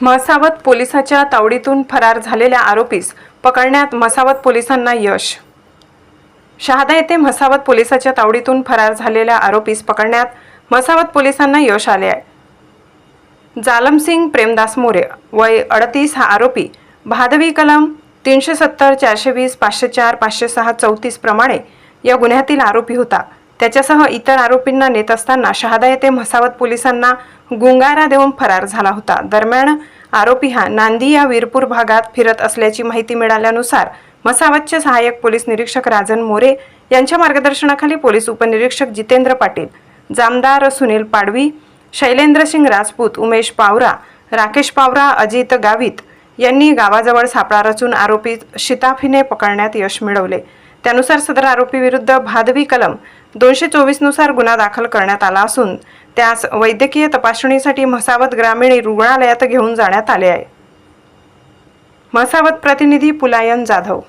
म्हसावत पोलिसाच्या तावडीतून फरार झालेल्या आरोपीस पकडण्यात म्हसावत पोलिसांना यश. शहादा येथे म्हसावत पोलिसाच्या तावडीतून फरार झालेल्या आरोपीस पकडण्यात म्हसावत पोलिसांना यश आले आहे. जालमसिंग प्रेमदास मोरे वय अडतीस हा आरोपी भादवी कलम तीनशे सत्तर चारशे वीस पाचशे चार पाचशे सहा चौतीस प्रमाणे या गुन्ह्यातील आरोपी होता. त्याच्यासह इतर आरोपींना नेत असताना शहादा येथे म्हसावत पोलिसांना गुंगारा देऊन फरार झाला होता. दरम्यान आरोपी हा नांदी या वीरपूर भागात फिरत असल्याची माहिती मिळाल्यानुसार मसावतचे सहाय्यक पोलीस निरीक्षक राजन मोरे यांच्या मार्गदर्शनाखाली पोलीस उपनिरीक्षक जितेंद्र पाटील जामदार सुनील पाडवी शैलेंद्रसिंग राजपूत उमेश पावरा राकेश पावरा अजित गावित यांनी गावाजवळ सापळा रचून आरोपी शिताफीने पकडण्यात यश मिळवले. त्यानुसार सदर आरोपी विरुद्ध भादवी कलम दोनशे चोवीसनुसार गुन्हा दाखल करण्यात आला असून त्यास वैद्यकीय तपासणीसाठी म्हसावत ग्रामीण रुग्णालयात घेऊन जाण्यात आले आहे. म्हसावत प्रतिनिधी पुलायन जाधव